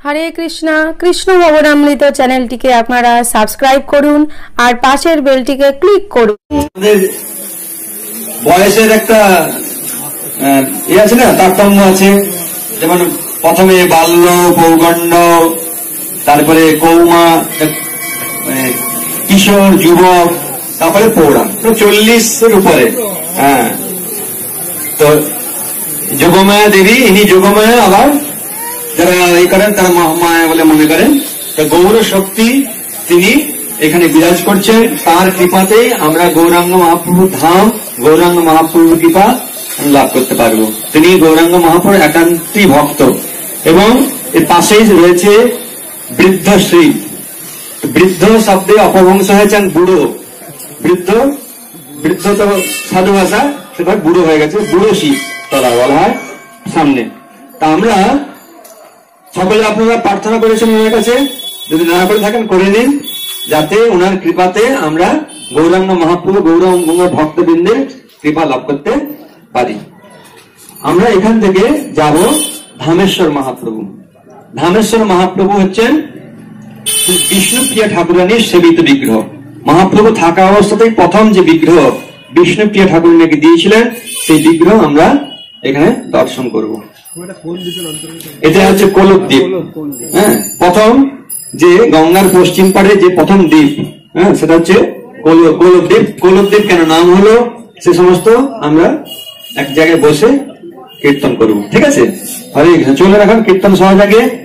হরে কৃষ্ণা কৃষ্ণ ভবনামৃত চ্যানেলটিকে আপনারা সাবস্ক্রাইব করুন আর পাশের বেলটিকে ক্লিক করুন। বয়সের একটা ইয়ে আছে না তারতম্য আছে। যেমন প্রথমে বাল্য পৌগণ্ড তারপরে কৌমা আহ, কিশোর যুবক তারপরে পৌরা চল্লিশের উপরে হ্যাঁ। তো যোগমায়া দেবী ইনি যোগমায়া আবার যারা এই করেন, তারা মা- মায়া বলে মনে করেন। তো গৌর শক্তি তিনি এখানে বিরাজ করছেন তার কৃপাতে আমরা গৌরাঙ্গ মহাপ্রভু ধাম, গৌরাঙ্গ মহাপ্রভুর কৃপা লাভ করতে পারব। তিনি গৌরাঙ্গ মহাপ্রভুর একান্তি ভক্ত। এবং এর পাশেই রয়েছে বৃদ্ধ শ্রী। বৃদ্ধ শব্দে অপভ্রংশ হয়েছেন বুড়ো। বৃদ্ধ বৃদ্ধ তো সাধু ভাষা সেটা বুড়ো হয়ে গেছে। বুড়ো শিব তলা বলা হয় সামনে। তা আমরা সকলে আপনারা প্রার্থনা করেছেন ওনার কাছে যদি না করে থাকেন, করে নিন, যাতে ওনার কৃপাতে আমরা গৌরাঙ্গ মহাপ্রভু গৌরাঙ্গ ভক্তবৃন্দের কৃপা লাভ করতে পারি। আমরা এখান থেকে যাব ধামেশ্বর মহাপ্রভু। ধামেশ্বর মহাপ্রভু হচ্ছেন বিষ্ণুপ্রিয়া ঠাকুরানীর সেবিত বিগ্রহ। মহাপ্রভু থাকা অবস্থাতেই প্রথম যে বিগ্রহ বিষ্ণুপ্রিয়া ঠাকুরানীকে দিয়েছিলেন, সেই বিগ্রহ আমরা এখানে দর্শন করব। এটা হচ্ছে কোলদ্বীপ। হ্যাঁ প্রথম যে গঙ্গার পশ্চিম পাড়ে যে প্রথম দ্বীপ হ্যাঁ সেটা হচ্ছে কোল- কোলদ্বীপ। কোলদ্বীপ কেন নাম হলো? সে সমস্ত আমরা এক জায়গায় বসে কীর্তন করব ঠিক আছে? হরে কৃষ্ণ। চলে রাখান কীর্তন সহজাগে